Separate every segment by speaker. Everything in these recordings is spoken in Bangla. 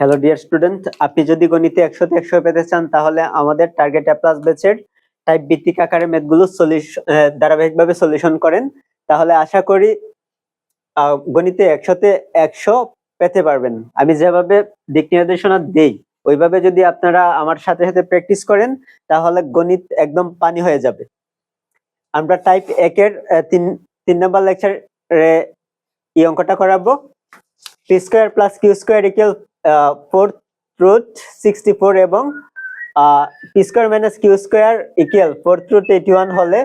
Speaker 1: হ্যালো ডিয়ার স্টুডেন্ট আপনি যদি গণিতে একশোতে একশো পেতে চান, তাহলে আমাদের টার্গেট প্লাস ব্যাচের টাইপ ভিত্তিক আকারে ম্যাথগুলো সলিউশন ধারাবাহিকভাবে সলিউশন করেন। তাহলে আশা করি গণিতে একশোতে একশো পেতে পারবেন। আমি যেভাবে দিক নির্দেশনা দেই, ওইভাবে যদি আপনারা আমার সাথে সাথে প্র্যাকটিস করেন, তাহলে গণিত একদম পানি হয়ে যাবে। আমরা টাইপ একের তিন তিন নম্বর লেকচার এই অঙ্কটা করাবো। P square plus Q square equal four root sixty four এবং P square minus Q square equal four root eighty one হলে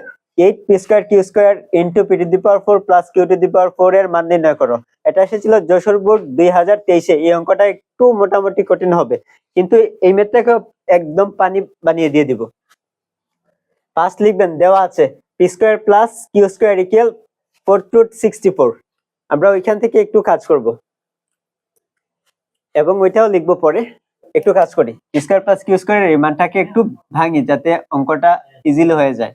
Speaker 1: eight P square Q square into P to the power four plus Q to the power four এর মান নির্ণয় করো। এটা এসেছিল যশোর বোর্ড দুই হাজার তেইশে। এই অঙ্কটা একটু মোটামুটি কঠিন হবে, কিন্তু এই মেথটাকে একদম পানি বানিয়ে দিয়ে দিব। ফার্স্ট লিখবেন, দেওয়া আছে P square plus Q square equal four root sixty four আমরা ওইখান থেকে একটু কাজ করব। এবং ওইটাও লিখব পরে। একটু কাজ করি। স্কোয়ার প্লাস কিউ স্কোয়ারের এই একটু ভাঙি যাতে অঙ্কটা ইজিলি হয়ে যায়।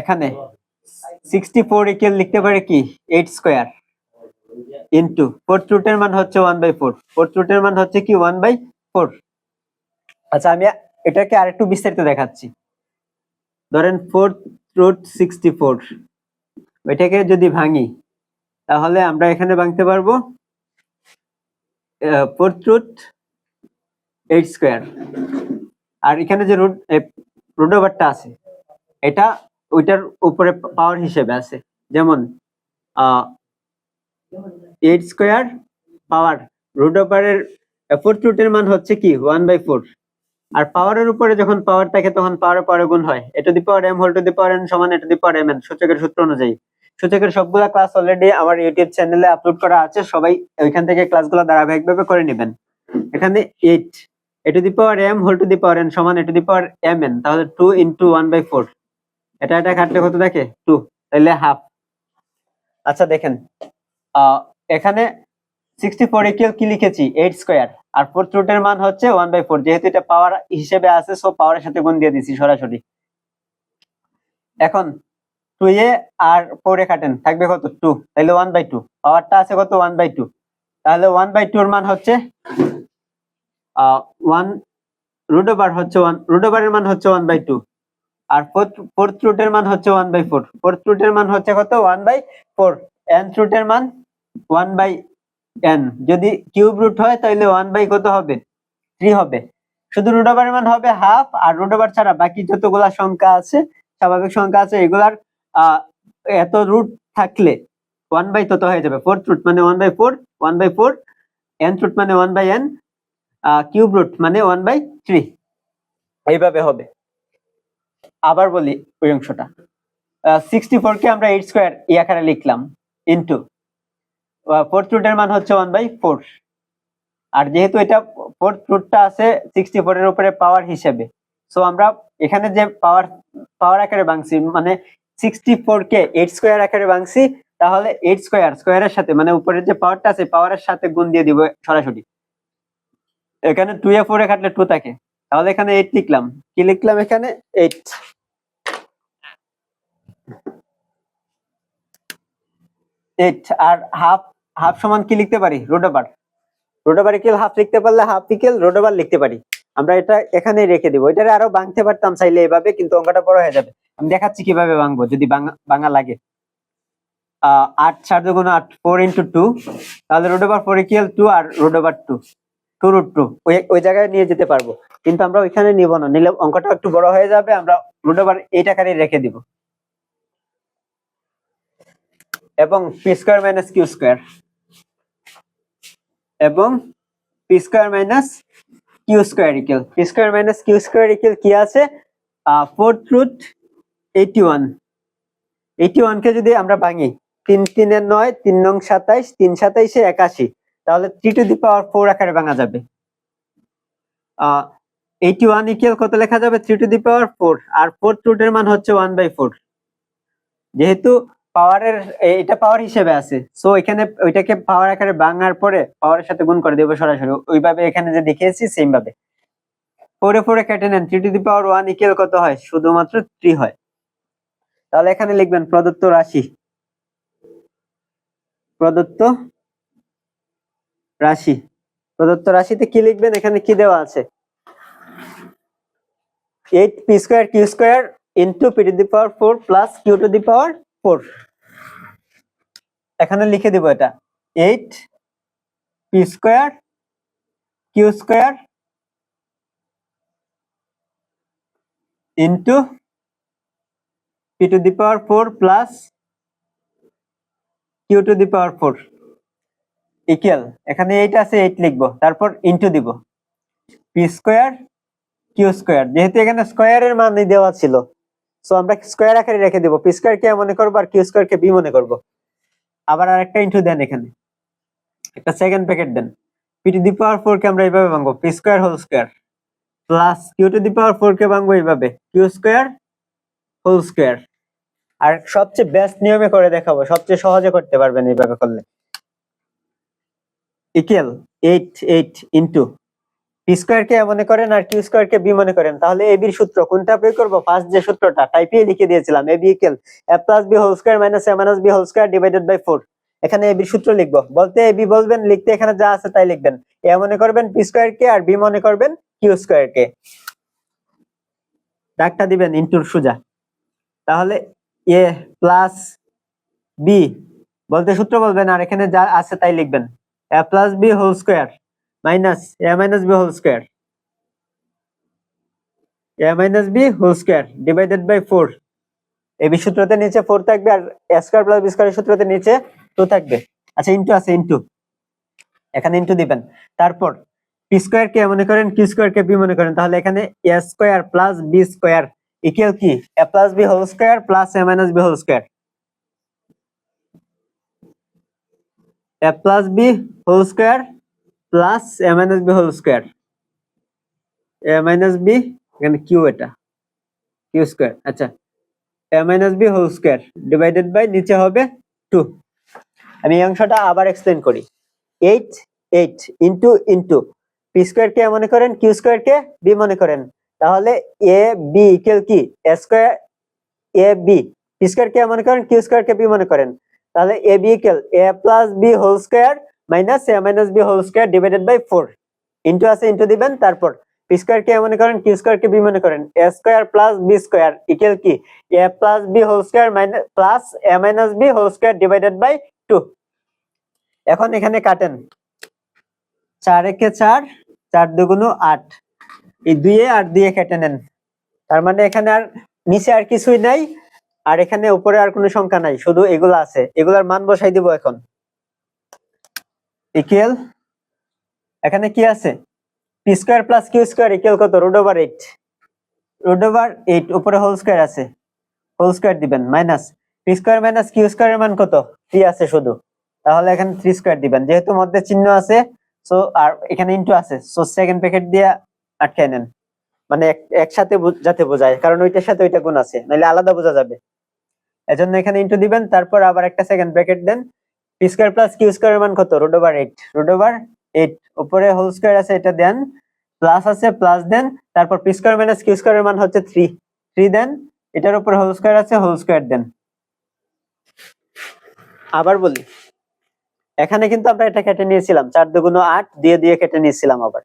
Speaker 1: এখানে সিক্সটি ফোর ইকুয়াল লিখতে পারে কি? এইট স্কোয়ার ইন্টু ফোর্থ রুটের মান হচ্ছে ওয়ান বাই ফোর ফোর্থ রুটের মান হচ্ছে কি? ওয়ান বাই ফোর আচ্ছা আমি এটাকে আরেকটু বিস্তারিত দেখাচ্ছি। ধরেন ফোর্থ রুট সিক্সটি ফোর ওইটাকে যদি ভাঙি তাহলে আমরা এখানে ভাঙতে পারব রুট এইট স্কোয়ার আর এখানে যে রুট রুট ওভারটা আছে, এটা ওইটার উপরে পাওয়ার হিসেবে আছে। যেমন এইট স্কোয়ার পাওয়ার রুট ওভারের ফোর্থ রুটের মান হচ্ছে কি? ওয়ান বাই ফোর আর পাওয়ারের উপরে যখন পাওয়ার থাকে, তখন পাওয়ার পাওয়ার গুণ হয়। এটা the power M whole to the power N সমান এটা দি পাওয়ার এম এন সূচকের সূত্র অনুযায়ী। সূচকের সবগুলা ক্লাস অলরেডি আমার ইউটিউব চ্যানেলে আপলোড করা আছে। সবাই ওইখান থেকে ক্লাসগুলো ধারাবাহিকভাবে করে নেবেন। এখানে eight A to the power M whole to the power N সমান A to the power M N তাহলে two into one by four এটা এটা কাটলে কত দেখে? টু তাহলে হাফ আচ্ছা দেখেন। এখানে সিক্সটি ফোর ইকুয়াল কি লিখেছি? এইট স্কোয়ার আর ফোর্থ রুটের মান হচ্ছে ওয়ান বাই ফোর যেহেতু এটা পাওয়ার হিসেবে আছে সো পাওয়ারের সাথে গুণ দিয়ে দিছি সরাসরি। এখন টু এ আর ফোরে কাটেন থাকবে কত? টু তাহলে ওয়ান বাই টু পাওয়ারটা আছে কত? ওয়ান বাই টু তাহলে ওয়ান বাই টু এর মান হচ্ছে ওয়ান রুট ওভার হচ্ছে ওয়ান রুট ওভারের মান হচ্ছে ওয়ান বাই টু আর ফোর্থ ফোর্থ রুটের মান হচ্ছে ওয়ান বাই ফোর ফোর্থ রুটের মান হচ্ছে কত? ওয়ান বাই ফোর এন রুটের মান ওয়ান বাই এন যদি কিউব রুট হয় তাহলে ওয়ান বাই কত হবে? থ্রি হবে, শুধু রুট ওভারের মান হবে হাফ আর রুট ওভার ছাড়া বাকি যতগুলা সংখ্যা আছে, স্বাভাবিক সংখ্যা আছে, এগুলার এত রুট থাকলে ওয়ান বাই তত হয়ে যাবে। ফোর্থ রুট মানে one by four one by four N root মানে one by N cube root মানে ওয়ান বাই থ্রি এইভাবে হবে। আবার বলি ওই অংশটা। সিক্সটি ফোর কে আমরা এইট স্কোয়ার এই আকারে লিখলাম ইন্টু ফোর্থ রুটের মান হচ্ছে ওয়ান বাই ফোর আর যেহেতু এটা ফোর্থ রুটটা আছে সিক্সটি ফোর এর উপরে পাওয়ার হিসেবে। সো আমরা এখানে যে পাওয়ার পাওয়ার আকারে ভাঙছি মানে সিক্সটি কে এইট স্কোয়ার আকারে ভাঙছি, তাহলে এইট সাথে মানে উপরের যে পাওয়ারটা আছে পাওয়ারের সাথে গুণ দিয়ে দিব সরাসরি। এখানে টু এ ফোর কাটলে টু থাকে। তাহলে এখানে এইট লিখলাম। কি লিখলাম এখানে? এইট এইট আর হাফ হাফ সমান কি লিখতে পারি? ওভার ইকুয়াল হাফ লিখতে পারলে হাফ রুট ওভার লিখতে পারি। আমরা এটা এখানেই রেখে দিব। এটারে আরও ভাঙতে পারতাম চাইলে এভাবে, কিন্তু অঙ্কটা বড় হয়ে যাবে। আমি দেখাচ্ছি কীভাবে ভাঙবো, যদি ভাঙা লাগে। আট চার দুগুণ আট ফোর ইন্টু টু তাহলে root over four equal two আর root over two two root two ওই ওই জায়গায় নিয়ে যেতে পারব। কিন্তু আমরা ওইখানে নিব না, নিলে অঙ্কটা একটু বড় হয়ে যাবে, আমরা রুট ওভার এই টাকারই রেখে দিব। এবং P square minus Q square এবং P square minus Q square equal P square minus Q square equal কি আছে? Fourth root eighty one eighty one কে যদি আমরা ভাঙি, তিন তিনের নয়, তিন নং সাতাইশ, তিন সাতাইশে একাশি, তাহলে three to the power four আকারে ভাঙা যাবে। এইটি ওয়ান ইকুয়াল কত লেখা যাবে? Three to the power four R fourth রুটের মান হচ্ছে ওয়ান বাই ফোর যেহেতু পাওয়ারের এটা পাওয়ার হিসেবে আছে। সো এখানে ওইটাকে পাওয়ার আকারে ভাঙার পরে পাওয়ারের সাথে গুণ করে দেবো সরাসরি। ওইভাবে এখানে যে দেখিয়েছি সেম ভাবে। ফোরে ফোরে কেটে নেন। Three to the power one equal কত হয়? শুধুমাত্র থ্রি হয়। তাহলে এখানে লিখবেন প্রদত্ত রাশি। প্রদত্ত রাশি। প্রদত্ত রাশিতে কি লিখবেন? এখানে কি দেওয়া আছে? Eight P square Q square into P to the power four plus Q to the power four. এখানে লিখে দিব এটা। Eight P square Q square into P to the power four plus Q to the power four equal এখানে এইট আছে এইট লিখব। তারপর ইন্টু দিব। পি স্কোয়ার কিউ স্কোয়ার যেহেতু এখানে স্কোয়ারের মান দেওয়া ছিল সো আমরা স্কোয়ার আকারে রেখে দিব। পি স্কোয়ার কে মনে করব আর কিউ স্কোয়ার কে বি মনে করব। আবার আরেকটা ইন্টু দেন এখানে। একটা second bracket then. P to the power four কে আমরা এইভাবে ভাঙবো। P square whole square plus Q to the power four কে ভাঙবো এইভাবে। কিউ স্কোয়ার হোল স্কোয়ার আর সবচেয়ে বেস্ট নিয়মে করে দেখাবো, সবচেয়ে সহজে করতে পারবেন এইভাবে করলে। Equal eight eight into P square কে মনে করেন আর কিউ স্কোয়ার কে বি মনে করেন, তাহলে এ বির সূত্র কোনটা প্রয়োগ করব? ফার্স্ট যে সূত্রটা টাইপে লিখে দিয়েছিলাম A B equal A plus B whole square minus A minus B whole square divided by four এখানে এ বির সূত্র লিখব। বলতে এ বি বলবেন, লিখতে এখানে যা আছে তাই লিখবেন। এ মনে করবেন পি স্কোয়ার কে আর বি মনে করবেন কিউ স্কোয়ার কে। ডাকটা দিবেন ইন্টুর সুজা। তাহলে এ প্লাস বি বলতে সূত্র বলবেন, আর এখানে যা আছে তাই লিখবেন। A plus B whole square minus A minus B whole square A minus B whole square divided by four A B সূত্রতে নিচে ফোর থাকবে, আর A square plus B square সূত্রতে নিচে টু থাকবে। আচ্ছা ইন্টু আছে ইন্টু এখানে ইন্টু দিবেন। তারপর পি স্কোয়ার কে মনে করেন কিউ স্কোয়ার কে বি মনে করেন, তাহলে এখানে A square plus B square equal কি? A plus B whole square plus A minus B whole square A plus B whole square plus A minus B whole square A minus B এখানে কিউ এটা। কিউ স্কোয়ার আচ্ছা। A minus B whole square divided by নিচে হবে টু আমি এই অংশটা আবার এক্সপ্লেন করি। Eight eight into into P square কে মনে করেন? কিউ স্কোয়ার কে বি মনে করেন। তাহলে এ, বি ইকুয়াল কি? Square A B P square কে মনে করেন? কিউ স্কোয়ার কে বি মনে করেন। তাহলে A B equal A plus B whole square minus A minus B whole square divided by four into আছে ইন্টু দিবেন, তারপর পি স্কোয়ার কে মনে করেন? কিউ স্কোয়ার কে বি মনে করেন। A square plus B square equal কি? A plus B whole square minus plus A minus B whole square divided by two এখন এখানে কাটেন। চার একে চার চার দুগুণ আট। এই দুইয়ে আর দুইয়ে কেটে নেন। তার মানে এখানে আর নিচে আর কিছুই নাই, আর এখানে উপরে আর কোনো সংখ্যা নাই, শুধু এগুলো আছে। এগুলার মান বসাই দিব এখন। ইকুয়াল এখানে কি আছে? P square plus Q square equal কত? Root over eight root over eight উপরে হোল স্কোয়ার আছে। হোল স্কোয়ার দিবেন minus P square minus Q স্কোয়ারের মান কত? থ্রি আছে শুধু। তাহলে এখানে থ্রি স্কোয়ার দিবেন। যেহেতু মধ্যে চিহ্ন আছে সো আর এখানে ইন্টু আছে সো সেকেন্ড প্যাকেট দিয়ে আটকে নেন। মানে একসাথে যাতে বোঝায়, কারণ ওইটার সাথে ওইটা গুণ আছে নাহলে আলাদা বোঝা যাবে। এজন্য এখানে ইন্টু দিবেন, তারপর আবার একটা সেকেন্ড ব্র্যাকেট দেন। পি স্কোয়ার প্লাস কিউ স্কোয়ারের মান কত? Root over eight root over eight উপরে হোল স্কোয়ার আছে, এটা দেন। প্লাস আছে প্লাস দেন। তারপর পি স্কোয়ার মাইনাস কিউ স্কোয়ারের মান হচ্ছে থ্রি থ্রি দেন। এটার উপর হোল স্কোয়ার আছে হোল স্কোয়ার দেন। আবার বলি, এখানে কিন্তু আমরা এটা কেটে নিয়েছিলাম, চার দুগুণ আট, দিয়ে দিয়ে কেটে নিয়েছিলাম আবার।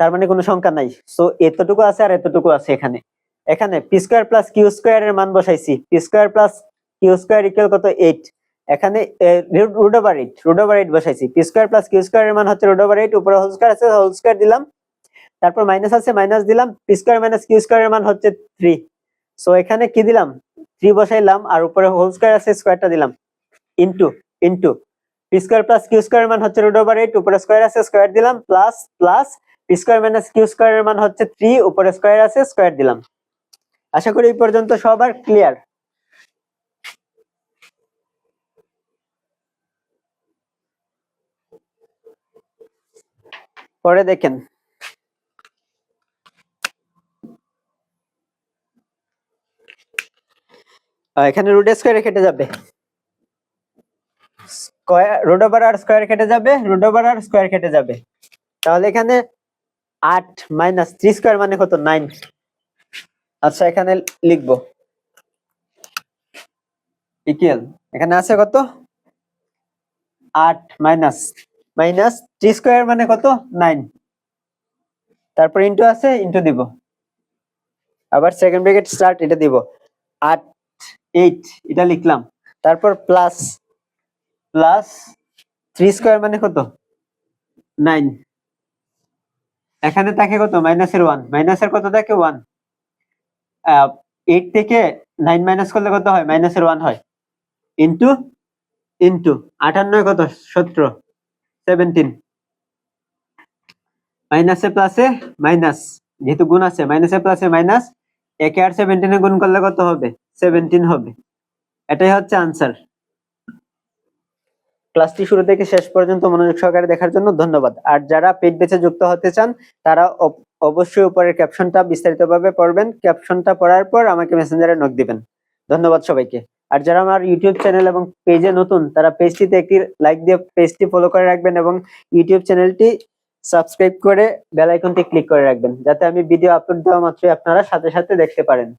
Speaker 1: তার মানে কোনো সংখ্যা নাই। সো এতটুকু আছে আর এতটুকু আছে এখানে। এখানে P square plus Q square এর মান বসাইছি। P square plus Q square equal কত? এইট এখানে root over eight root over eight বসাইছি। P square plus Q square এর মান হচ্ছে রুট ওভার এইট উপরে হোল স্কোয়ার আছে হোল স্কোয়ার দিলাম। তারপর মাইনাস আছে মাইনাস দিলাম। P square minus Q square এর মান হচ্ছে থ্রি সো এখানে কি দিলাম? থ্রি বসাইলাম আর উপরে হোল স্কোয়ার আছে স্কোয়ারটা দিলাম। Into into P square plus Q square মান হচ্ছে রুট ওভার এইট উপরে স্কোয়ার আছে স্কোয়ার দিলাম। Plus plus P square minus Q স্কোয়ারের মান হচ্ছে থ্রি উপরে স্কোয়ার আছে স্কোয়ার দিলাম। আশা করি এই পর্যন্ত সবার ক্লিয়ার পরে দেখেন। এখানে রুট স্কোয়ারে কেটে যাবে। স্কোয়ার রুট ওভার আর স্কোয়ার কেটে যাবে রুট ওভার আর স্কোয়ার কেটে যাবে। তাহলে এখানে আট মাইনাস থ্রি স্কোয়ার মানে কত? নাইন। আচ্ছা এখানে লিখব। ইকুয়াল। এখানে আছে কত? আট মাইনাস মাইনাস থ্রি স্কোয়ার মানে কত? নাইন। তারপর ইন্টু আছে ইন্টু দিব। আবার সেকেন্ড ব্র্যাকেট স্টার্ট এটা দিব। আট এইট এটা লিখলাম। তারপর প্লাস প্লাস থ্রি স্কোয়ার মানে কত? নাইন। এখানে থাকে কত? মাইনাসের ওয়ান মাইনাসের কত থাকে? ওয়ান এইট থেকে নাইন মাইনাস করলে কত হয়? মাইনাসের ওয়ান হয়। ইন্টু ইন্টু আটান্ন কত? সতেরো। সেভেন্টিন মাইনাসে প্লাসে মাইনাস যেহেতু গুণ আছে মাইনাসে প্লাসে মাইনাস একে আর সেভেন্টিনে গুণ করলে কত হবে? সেভেন্টিন হবে। এটাই হচ্ছে আনসার ক্লাসটি শুরু থেকে শেষ পর্যন্ত মনোযোগ সহকারে দেখার জন্য ধন্যবাদ। আর যারা পেট বেচে যুক্ত হতে চান, তারা অব- অবশ্যই উপরের ক্যাপশনটা বিস্তারিতভাবে পড়বেন। ক্যাপশনটা পড়ার পর আমাকে মেসেঞ্জারে নক দিবেন। ধন্যবাদ সবাইকে। আর যারা আমার ইউটিউব চ্যানেল এবং পেজে নতুন, তারা পেজটিতে একটি লাইক দিয়ে পেজটি ফলো করে রাখবেন এবং ইউটিউব চ্যানেলটি সাবস্ক্রাইব করে বেল আইকনটি ক্লিক করে রাখবেন, যাতে আমি ভিডিও আপলোড দেওয়া মাত্রই আপনারা সাথে সাথে দেখতে পারেন।